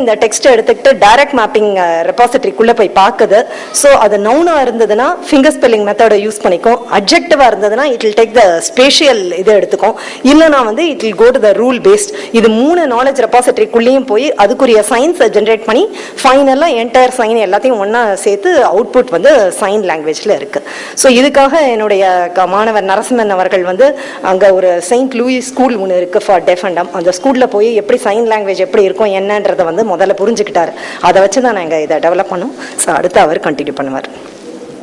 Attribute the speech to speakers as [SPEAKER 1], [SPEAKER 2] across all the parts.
[SPEAKER 1] இந்த டெக்ஸ்ட் எடுத்துக்கிட்டு direct mapping ரெபாசிட்டரிக்குள்ளே போய் பார்க்குது. ஸோ அது நவுனாக இருந்ததுன்னா ஃபிங்கர் ஸ்பெல்லிங் மெத்தடை யூஸ் பண்ணிக்கும். அப்ஜெக்டிவாக இருந்ததுன்னா it will take the spatial இதை எடுத்துக்கும். இல்லைனா வந்து it will go to the rule based இது மூணு நாலேஜ் ரெபாசிட்டரிக்குள்ளேயும் போய் அதுக்குரிய சயின்ஸை ஜென்ரேட் பண்ணி ஃபைனலாக என்டையர் சைன் எல்லாத்தையும் ஒன்றா சேர்த்து அவுட்புட் வந்து சைன் லாங்குவேஜில் இருக்குது ஸோ இதுக்காக என்னுடைய க- மாணவர் நரசிம்மன் அவர்கள் வந்து அங்கே ஒரு செயின்ட் லூயிஸ் ஸ்கூல் ஒன்று இருக்குது ஃபார் டெஃபண்டம் அந்த ஸ்கூலில் போய் எப்படி சைன் லாங்குவேஜ் எப்படி இருக்கும் என்னன்றதை வந்து முதல்ல புரிஞ்சுக்கிட்டார். அதை வச்சு தான் நாங்கள் இதை டெவலப் பண்ணோம். ஸோ அடுத்து அவர் கண்டினியூ பண்ணுவார்.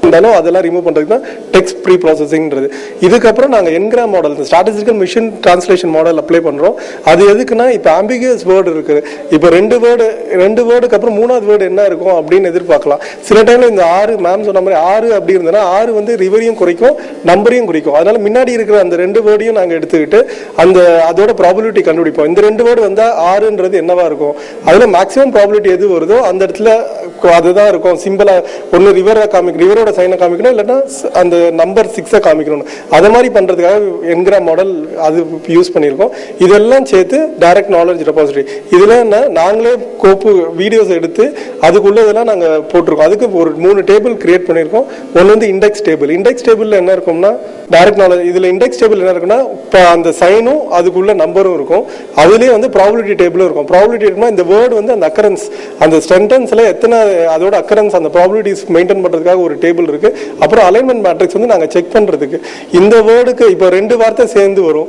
[SPEAKER 2] இருந்தாலும் அதெல்லாம் ரிமூவ் பண்ணுறதுக்கு தான் டெக்ஸ்ட் ப்ரீ ப்ராசஸிங்ன்றது இதுக்கப்புறம் நாங்கள் என்கிரா மாடல் இந்த statistical machine translation model apply பண்றோம். அது எதுக்குன்னா இப்போ ஆம்பிகியஸ் வேர்டு இருக்கு இப்போ ரெண்டு வேர்டு ரெண்டு வேர்டுக்கு அப்புறம் மூணாவது வேர்டு என்ன இருக்கும் அப்படின்னு எதிர்பார்க்கலாம். சில டைம்ல இந்த ஆறு மேம் சொன்ன மாதிரி ஆறு அப்படி இருந்ததுன்னா ஆறு வந்து ரிவரையும் குறைக்கும் நம்பரையும் குறிக்கும். அதனால முன்னாடி இருக்கிற அந்த ரெண்டு வேர்டையும் நாங்கள் எடுத்துக்கிட்டு அந்த அதோட ப்ராபபிலிட்டி கண்டுபிடிப்போம். இந்த ரெண்டு வேர்டு வந்தால் ஆறுன்றது என்னவா இருக்கும்? அதில் மேக்ஸிமம் ப்ராபிலிட்டி எது வருதோ அந்த இடத்துல அதுதான் இருக்கும். சிம்பிளா ஒன்று ரிவரை காமிக்கணும் ரிவரோட சைனை காமிக்கணும் இல்லைன்னா அந்த நம்பர் சிக்ஸை காமிக்கணும். அதை மாதிரி பண்றதுக்காக என்கிற மாடல் அது யூஸ் பண்ணியிருக்கோம். இதெல்லாம் சேர்த்து டைரக்ட் நாலேஜ் ரெபாசிட்டரி இதுல என்ன நாங்களே கோப்பு வீடியோஸ் எடுத்து அதுக்குள்ளே இதெல்லாம் நாங்க போட்டிருக்கோம். அதுக்கு ஒரு மூணு டேபிள் கிரியேட் பண்ணியிருக்கோம். ஒன்று வந்து இண்டெக்ஸ் டேபிள் இண்டெக்ஸ் டேபிள்ல என்ன இருக்கும்னா டைரக்ட் நாலேஜ் இதுல இண்டெக்ஸ் டேபிள் என்ன இருக்குன்னா இப்போ அந்த சைனும் அதுக்குள்ள நம்பரும் இருக்கும். அதுலேயே வந்து ப்ராபிலிட்டி டேபிளும் இருக்கும். ப்ராபிலிட்டி இருக்குன்னா இந்த வேர்டு வந்து அந்த அக்கரன்ஸ் அந்த சென்டென்ஸ்ல எத்தனை அதோட அக்கரன்ஸ் அந்த ப்ராபிலிட்டிஸ் மெயின்டைன் பண்ணுறதுக்காக ஒரு டேபிள் இருக்குது அப்புறம் அலைன்மெண்ட் மேட்ரிக்ஸ் வந்து நாங்கள் செக் பண்ணுறதுக்கு இந்த வேர்டுக்கு இப்போ ரெண்டு வார்த்தை சேர்ந்து வரும்.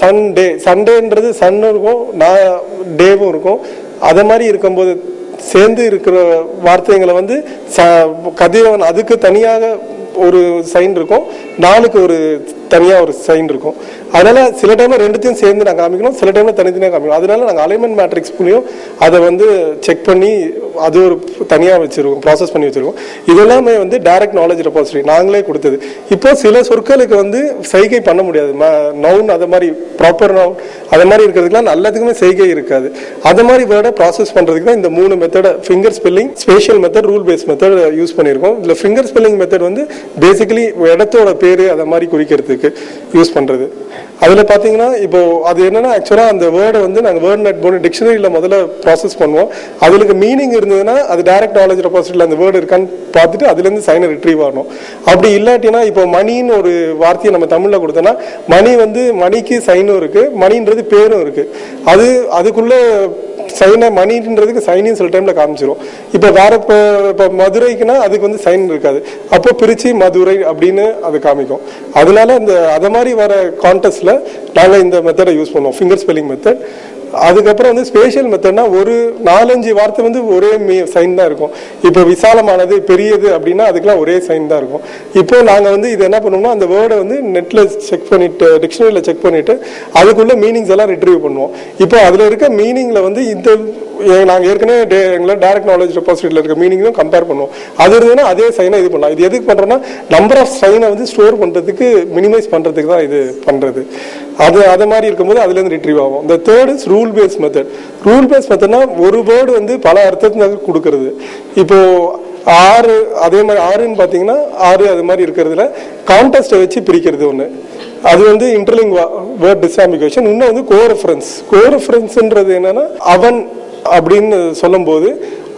[SPEAKER 2] சண்டே சண்டேன்றது சன்னும் இருக்கும் நான் டேவும் இருக்கும். அதை மாதிரி இருக்கும்போது சேர்ந்து இருக்கிற வார்த்தைங்களை வந்து ச- கதிரவன் அதுக்கு தனியாக ஒரு சைன் இருக்கும். நாளுக்கு ஒரு தனியாக ஒரு சைன் இருக்கும். அதனால சில டைம்ல ரெண்டுத்தையும் சேர்ந்து நாங்கள் காமிக்கணும் சில டைம்ல தனித்தனியாக காமிக்கணும். அதனால நாங்கள் அலைன்மெண்ட் மேட்ரிக்ஸ் மூலியம் அதை வந்து செக் பண்ணி அது ஒரு தனியாக வச்சிருக்கோம் ப்ராசஸ் பண்ணி வச்சிருக்கோம் இதெல்லாமே வந்து டைரக்ட் நாலேஜ் ரெபாசிட்டரி நாங்களே கொடுத்தது. இப்போ சில சொற்களுக்கு வந்து செய்கை பண்ண முடியாது. நவுன் அதை மாதிரி ப்ராப்பர் நவுன் அது மாதிரி இருக்கிறதுக்குலாம் நல்லதுக்குமே செய்கை இருக்காது. அது மாதிரி வேர்டை ப்ராசஸ் பண்ணுறதுக்கு தான் இந்த மூணு மெத்தடை finger spelling spatial method rule base method use பண்ணியிருக்கோம். இதில் ஃபிங்கர் ஸ்பெல்லிங் மெத்தட் வந்து பேசிக்கலி இடத்தோட பேர் அதை மாதிரி குறிக்கிறதுக்கு யூஸ் பண்ணுறது அதில் பார்த்தீங்கன்னா இப்போ அது என்னன்னா ஆக்சுவலாக அந்த வேர்டை வந்து நாங்கள் வேர்ட் நெட் போன டிக்ஷனரியில் முதல்ல ப்ராசஸ் பண்ணுவோம். அதுக்கு மீனிங் இருந்ததுன்னா அது டைரக்ட் நாலேஜ் ரெபாசிட்டில அந்த வேர்டு இருக்கான்னு பார்த்துட்டு அதுலேருந்து சைனை ரிட்ரீவ் ஆகணும். அப்படி இல்லாட்டினா இப்போ மணின்னு ஒரு வார்த்தையை நம்ம தமிழில் கொடுத்தோன்னா மணி வந்து மணிக்கு சைனும் இருக்குது மணின்றது பேரும் இருக்குது அது அதுக்குள்ளே சைனை மணின்றதுக்கு சைனையும் சில டைமில் காமிச்சிரும். இப்போ வேற இப்போ இப்போ மதுரைக்குன்னா அதுக்கு வந்து சைன் இருக்காது. அப்போ பிரித்து மதுரை அப்படின்னு அது காமிக்கும். அதனால இந்த அதை மாதிரி வர கான்டெஸ்ட்டில் நாங்கள் இந்த மெத்தடை யூஸ் பண்ணுவோம். ஃபிங்கர் ஸ்பெல்லிங் மெத்தட் அதுக்கப்புறம் வந்து ஸ்பேஷியல் மெத்தட்னா ஒரு நாலஞ்சு வார்த்தை வந்து ஒரே சைன் தான் இருக்கும். இப்போ விசாலமானது பெரியது அப்படின்னா அதுக்கெல்லாம் ஒரே சைன் தான் இருக்கும். இப்போ நாங்கள் வந்து இது என்ன பண்ணுவோம்னா அந்த வேர்டை வந்து நெட்டில் செக் பண்ணிட்டு டிக்ஷனரியில் செக் பண்ணிட்டு அதுக்குள்ள மீனிங்ஸ் எல்லாம் ரிட்ரீவ் பண்ணுவோம். இப்போ அதில் இருக்க மீனிங்கில் வந்து இந்த நாங்கள் ஏற்கனவே டே- எங்களை டேரக்ட் நாலேஜ் டெபாசிட்டில் இருக்க மீனிங்கும் கம்பேர் பண்ணுவோம். அது இருந்ததுன்னா அதே சைனை இது பண்ணலாம். இது எதுக்கு பண்ணுறோம்னா நம்பர் ஆஃப் சைனை வந்து ஸ்டோர் பண்ணுறதுக்கு மினிமைஸ் பண்ணுறதுக்கு தான் இது பண்ணுறது அது அது மாதிரி இருக்கும்போது அதுலேருந்து ரிட்ரீவ் ஆகும். இந்த third is rule base method rule base மெத்தட்னா ஒரு வேர்டு வந்து பல அர்த்தத்துல கொடுக்கறது. இப்போ ஆறு அதே மாதிரி ஆறுன்னு பார்த்தீங்கன்னா ஆறு அது மாதிரி இருக்கிறதுல கான்டெஸ்ட்டை வச்சு பிரிக்கிறது ஒன்று அது வந்து இன்டர்லிங் வேர்ட் டிஸ்ஆம்பிகேஷன் இன்னும் வந்து கோ ரெஃபரன்ஸ் கோ ரெஃபரன்ஸ்ன்றது என்னன்னா அவன் அப்படின்னு சொல்லும்போது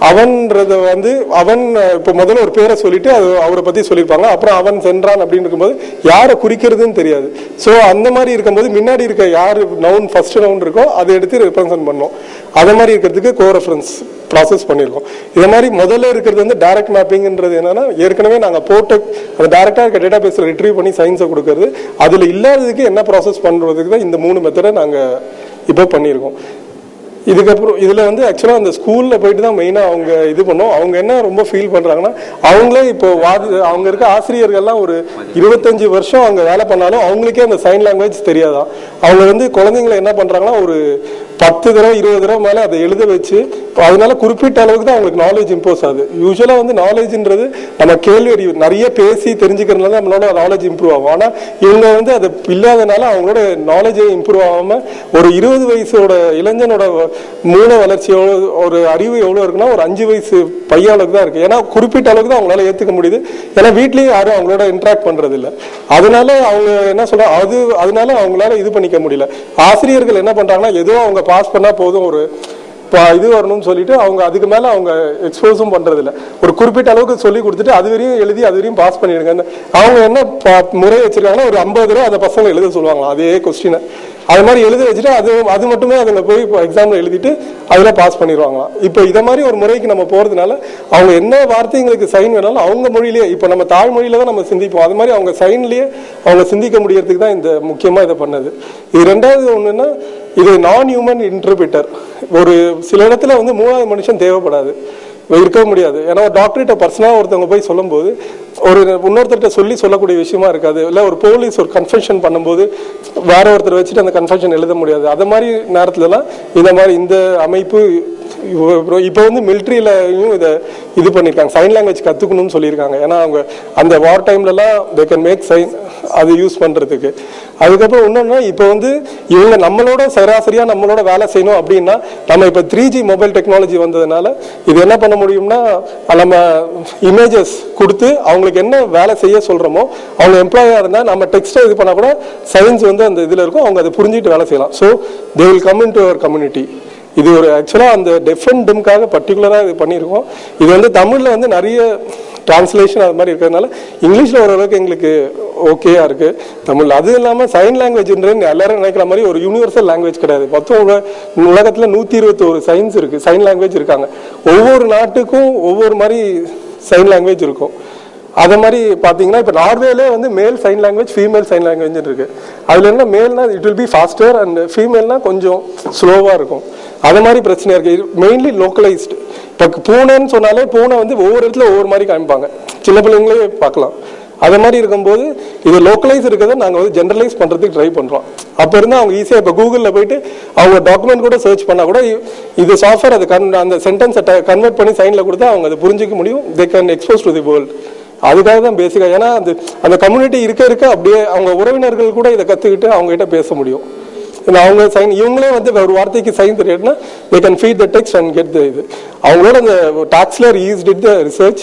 [SPEAKER 2] அவன்றத வந்து அவன் இப்போ முதல்ல ஒரு பேரை சொல்லிட்டு அது அவரை பற்றி சொல்லியிருப்பாங்க. அப்புறம் அவன் சென்றான் அப்படின்னு இருக்கும்போது யாரை குறிக்கிறதுன்னு தெரியாது. ஸோ அந்த மாதிரி இருக்கும்போது முன்னாடி இருக்க யார் நவுன் ஃபர்ஸ்ட் நவுன் இருக்கோ அதை எடுத்து ரெப்ரசன்ட் பண்ணோம். அதை மாதிரி இருக்கிறதுக்கு கோ ரெஃபரன்ஸ் ப்ராசஸ் பண்ணியிருக்கோம். இதை மாதிரி முதல்ல இருக்கிறது வந்து டேரக்ட் மேப்பிங்ன்றது என்னன்னா ஏற்கனவே நாங்கள் போட்டு அந்த டைரக்டா இருக்க டேட்டா பேஸில் ரிட்ரீவ் பண்ணி சயின்ஸை கொடுக்கறது. அதில் இல்லாததுக்கு என்ன ப்ராசஸ் பண்ணுறதுக்கு தான் இந்த மூணு மெத்தடை நாங்கள் இப்போ பண்ணியிருக்கோம். இதுக்கப்புறம் இதில் வந்து ஆக்சுவலாக அந்த ஸ்கூலில் போயிட்டு தான் மெயினாக அவங்க இது பண்ணோம். அவங்க என்ன ரொம்ப ஃபீல் பண்ணுறாங்கன்னா அவங்களே இப்போ வாதி அவங்க இருக்க ஆசிரியர்கள்லாம் ஒரு இருபத்தஞ்சு வருஷம் அங்கே வேலை பண்ணாலும் அவங்களுக்கே அந்த சைன் லாங்குவேஜ் தெரியாதான். அவங்க வந்து குழந்தைங்களை என்ன பண்ணுறாங்கன்னா ஒரு பத்து தடவை இருபது தடவை மேலே அதை எழுத வச்சு அதனால குறிப்பிட்ட அளவுக்கு தான் அவங்களுக்கு நாலேஜ் இம்போஸ் ஆகுது. யூஸ்வலாக வந்து நாலேஜ்ன்றது நம்ம கேள்வி அறிவு நிறைய பேசி தெரிஞ்சுக்கிறதுனால நம்மளோட நாலேஜ் இம்ப்ரூவ் ஆகும். ஆனால் இவங்க வந்து அது இல்லாதனால அவங்களோட நாலேஜே இம்ப்ரூவ் ஆகாமல் ஒரு இருபது வயசோட இளைஞனோட மூல வளர்ச்சி ஒரு அறிவு எவ்வளோ இருக்குன்னா ஒரு அஞ்சு வயசு பையன் அளவுக்கு தான் இருக்கு. ஏன்னா குறிப்பிட்ட அளவுக்கு தான் அவங்களால ஏற்றுக்க முடியுது. ஏன்னா வீட்லேயும் யாரும் அவங்களோட இன்ட்ராக்ட் பண்ணுறதில்ல இல்ல அதனால அவங்க என்ன சொல்கிறாங்க அது அதனால அவங்களால இது பண்ணிக்க முடியல. ஆசிரியர்கள் என்ன பண்ணுறாங்கன்னா ஏதோ அவங்க பாஸ் பண்ணா போதும் ஒரு இது வரணும்னு சொல்லிட்டு அவங்க அதுக்கு மேலே அவங்க எக்ஸ்போஸும் பண்ணுறதில்ல ஒரு குறிப்பிட்ட அளவுக்கு சொல்லி கொடுத்துட்டு அது வரையும் எழுதி அது வரையும் பாஸ் பண்ணிடுங்க. அவங்க என்ன முறை வச்சிருக்காங்கன்னா ஒரு ஐம்பது ரூபா அந்த பசங்க எழுத சொல்லுவாங்க அதே கொஸ்டினை அது மாதிரி எழுத வச்சுட்டு அது அது மட்டுமே அதுங்க போய் இப்போ எக்ஸாமில் எழுதிட்டு அதில் பாஸ் பண்ணிடுவாங்களாம். இப்போ இதை மாதிரி ஒரு முறைக்கு நம்ம போகிறதுனால அவங்க என்ன வார்த்தைங்களுக்கு சைன் வேணாலும் அவங்க மொழியிலேயே இப்போ நம்ம தாய்மொழியில தான் நம்ம சிந்திப்போம். அது மாதிரி அவங்க சைன்லேயே அவங்க சிந்திக்க முடியறதுக்கு தான் இந்த முக்கியமாக இதை பண்ணது. இது ரெண்டாவது ஒன்றுன்னா இது நான் ஹியூமன் இன்டர்பிரிட்டர் ஒரு சில இடத்துல வந்து மூணாவது மனுஷன் தேவைப்படாது. இருக்க முடியாது. ஏன்னா ஒரு டாக்டர்கிட்ட பர்சனலாக ஒருத்தவங்க போய் சொல்லும்போது ஒரு இன்னொருத்தர்கிட்ட சொல்லி சொல்லக்கூடிய விஷயமா இருக்காது. இல்லை ஒரு போலீஸ் ஒரு கன்ஃபெஷன் பண்ணும்போது வேற ஒருத்தர் வச்சுட்டு அந்த கன்ஃபெஷன் எழுத முடியாது. அது மாதிரி நேரத்துலலாம் இந்த மாதிரி இந்த அமைப்பு இப்போ- வந்து மிலிட்ரியிலையும் இதை இது பண்ணியிருக்காங்க சைன் லாங்குவேஜ் கற்றுக்கணும்னு சொல்லியிருக்காங்க. ஏன்னா அவங்க அந்த வார் டைம்லலாம் தே கேன் மேக் சைன் அது யூஸ் பண்ணுறதுக்கு அதுக்கப்புறம் இன்னொன்னா இப்போ வந்து இவங்க நம்மளோட சராசரியாக நம்மளோட வேலை செய்யணும் அப்படின்னா நம்ம இப்போ த்ரீ ஜி மொபைல் டெக்னாலஜி வந்ததுனால இது என்ன பண்ண முடியும்னா நம்ம இமேஜஸ் கொடுத்து அவங்களுக்கு என்ன வேலை செய்ய சொல்கிறோமோ அவங்க எம்ப்ளாயாக இருந்தால் நம்ம டெக்ஸ்ட்டை இது பண்ணால் கூட சயின்ஸ் வந்து அந்த இதில் இருக்கும். அவங்க அதை புரிஞ்சுட்டு வேலை செய்யலாம். So they will come into our community இது ஒரு ஆக்சுவலாக அந்த டெஃபன் டிம்காக பர்டிகுலராக இது பண்ணியிருக்கோம். இது வந்து தமிழில் வந்து நிறைய டிரான்ஸ்லேஷன் அது மாதிரி இருக்கிறதுனால இங்கிலீஷில் ஓரளவுக்கு எங்களுக்கு ஓகேயா இருக்கு. தமிழ் அது இல்லாமல் சைன் லாங்குவேஜ்ன்றது எல்லாரும் நினைக்கிற மாதிரி ஒரு யூனிவர்சல் லாங்குவேஜ் கிடையாது. மொத்தம் உலகத்தில் நூற்றி இருபத்தோரு சயின்ஸ் இருக்குது சைன் லாங்குவேஜ் இருக்காங்க. ஒவ்வொரு நாட்டுக்கும் ஒவ்வொரு மாதிரி சைன் லாங்குவேஜ் இருக்கும். அதே மாதிரி பார்த்தீங்கன்னா இப்போ நார்வேலே வந்து male sign language female sign language இருக்கு. அதுல என்ன மேல்னா it will be faster and ஃபீமேல்னா கொஞ்சம் ஸ்லோவாக இருக்கும். அது மாதிரி பிரச்சனை இருக்கு. மெயின்லி லோக்கலைஸ்டு இப்போ பூனைன்னு சொன்னாலே பூனை வந்து ஒவ்வொரு இடத்துல ஒவ்வொரு மாதிரி காமிப்பாங்க. சின்ன பிள்ளைங்களே பார்க்கலாம். அது மாதிரி இருக்கும்போது இது லோக்கலைஸ் இருக்கிறத நாங்கள் வந்து ஜென்ரலைஸ் பண்ணுறதுக்கு ட்ரை பண்ணுறோம் அப்போ இருந்தால் அவங்க ஈஸியாக இப்போ கூகுளில் போயிட்டு அவங்க டாக்குமெண்ட் கூட சர்ச் பண்ணால் கூட இது சாஃப்ட்வேர் அது கன் அந்த சென்டென்ஸை கன்வெர்ட் பண்ணி சைனில் கொடுத்தா அவங்க அதை புரிஞ்சிக்க முடியும். They can expose to the world அதுக்காக தான் பேசிக்காக ஏன்னா அந்த அந்த கம்யூனிட்டி இருக்க இருக்க அப்படியே அவங்க உறவினர்கள் கூட இதை கற்றுக்கிட்டு அவங்க கிட்ட பேச முடியும். ஏன்னா அவங்க சைன் இவங்களே வந்து ஒரு வார்த்தைக்கு சைன் தெரியாதுன்னா they can feed the text and get the இது. அவங்களோட அந்த Taxler is did the research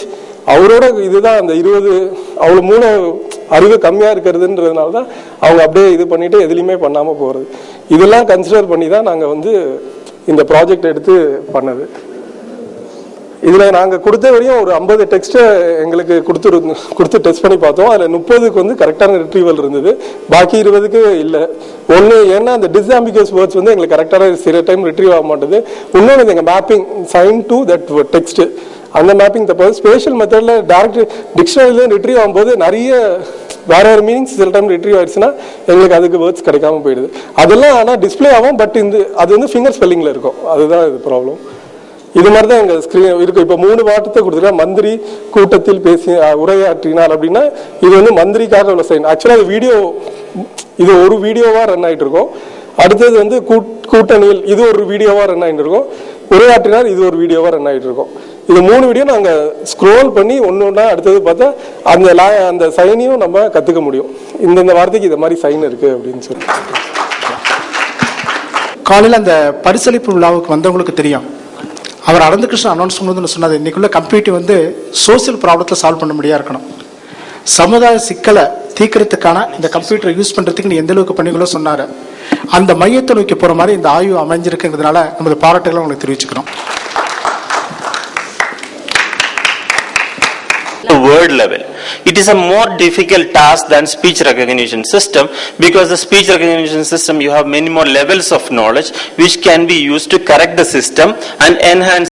[SPEAKER 2] அவரோட இதுதான் அந்த இருபது அவ்வளோ மூணு அறிவு கம்மியாக இருக்கிறதுன்றதுனால தான் அவங்க அப்படியே இது பண்ணிட்டு எதுலேயுமே பண்ணாமல் போகிறது இதெல்லாம் கன்சிடர் பண்ணி தான் நாங்கள் வந்து இந்த ப்ராஜெக்ட் எடுத்து பண்ணது. இதில் நாங்கள் கொடுத்த வரையும் ஒரு ஐம்பது டெக்ஸ்ட்டை எங்களுக்கு கொடுத்து கொடுத்து டெஸ்ட் பண்ணி பார்த்தோம். அதில் முப்பதுக்கு வந்து கரெக்டான ரிட்ரீவல் இருந்தது. பாக்கி இருபதுக்கு இல்லை. ஒன்று ஏன்னா அந்த டிஸ்ஆம்பிகஸ் வேர்ட்ஸ் வந்து எங்களுக்கு கரெக்டான சில டைம் ரிட்ரீவ் ஆக மாட்டேது. இன்னொன்று எங்கள் mapping sign to that text அந்த மேப்பிங் தப்பாது ஸ்பெஷல் மெத்தடில் டேரக்ட் டிக்ஷனரியில ரிட்ரீவ் ஆகும்போது நிறைய வேற ஒரு மீனிங்ஸ் சில டைம் ரிட்ரீவ் ஆயிடுச்சுன்னா எங்களுக்கு அதுக்கு வேர்ட்ஸ் கிடைக்காம போயிடுது. அதெல்லாம் ஆனால் டிஸ்ப்ளே ஆகும் பட் இந்த அது வந்து ஃபிங்கர் ஸ்பெல்லிங்கில் இருக்கும். அதுதான் இது ப்ராப்ளம் இது மாதிரி தான் எங்கள் ஸ்க்ரீன் இருக்கு. இப்போ மூணு வார்த்தை கொடுத்துருக்கா. மந்திரி கூட்டத்தில் பேசி உரையாற்றினார் அப்படின்னா இது வந்து மந்திரிக்காக உள்ள சைன் ஆக்சுவலாக அது வீடியோ இது ஒரு வீடியோவாக ரன் ஆகிட்டு இருக்கும். அடுத்தது வந்து கூட்- கூட்டணியில் இது ஒரு வீடியோவாக ரன் ஆகிட்டு இருக்கும். உரையாற்றினார் இது ஒரு வீடியோவாக ரன் ஆகிட்டு இருக்கும். இது மூணு வீடியோ நாங்கள் ஸ்க்ரோல் பண்ணி ஒன்று ஒன்றா அடுத்தது பார்த்தா அந்த லா- அந்த சைனையும் நம்ம கற்றுக்க முடியும். இந்தந்த வார்த்தைக்கு இது மாதிரி சைன் இருக்குது அப்படின்னு சொல்லி.
[SPEAKER 3] காலையில் அந்த பரிசளிப்பு விழாவுக்கு வந்தவங்களுக்கு தெரியும். அவர் அனந்த கிருஷ்ணன் அனௌன்ஸ் பண்ணுவதுன்னு சொன்னது இன்னைக்குள்ள கம்ப்யூட்டர் வந்து சோசியல் ப்ராப்ளத்தை சால்வ் பண்ண முடியா இருக்கணும். சமுதாய சிக்கலை தீக்கிறதுக்கான இந்த கம்ப்யூட்டரை யூஸ் பண்ணுறதுக்கு நீ எந்த அளவுக்கு சொன்னார்? அந்த மையத்தை நோக்கி போகிற மாதிரி இந்த ஆய்வு அமைஞ்சிருக்குங்கிறதுனால நமது பாராட்டுகளை உங்களுக்கு தெரிவிச்சுக்கிறோம்.
[SPEAKER 4] World level. It is a more difficult task than speech recognition system because the speech recognition system you have many more levels of knowledge which can be used to correct the system and enhance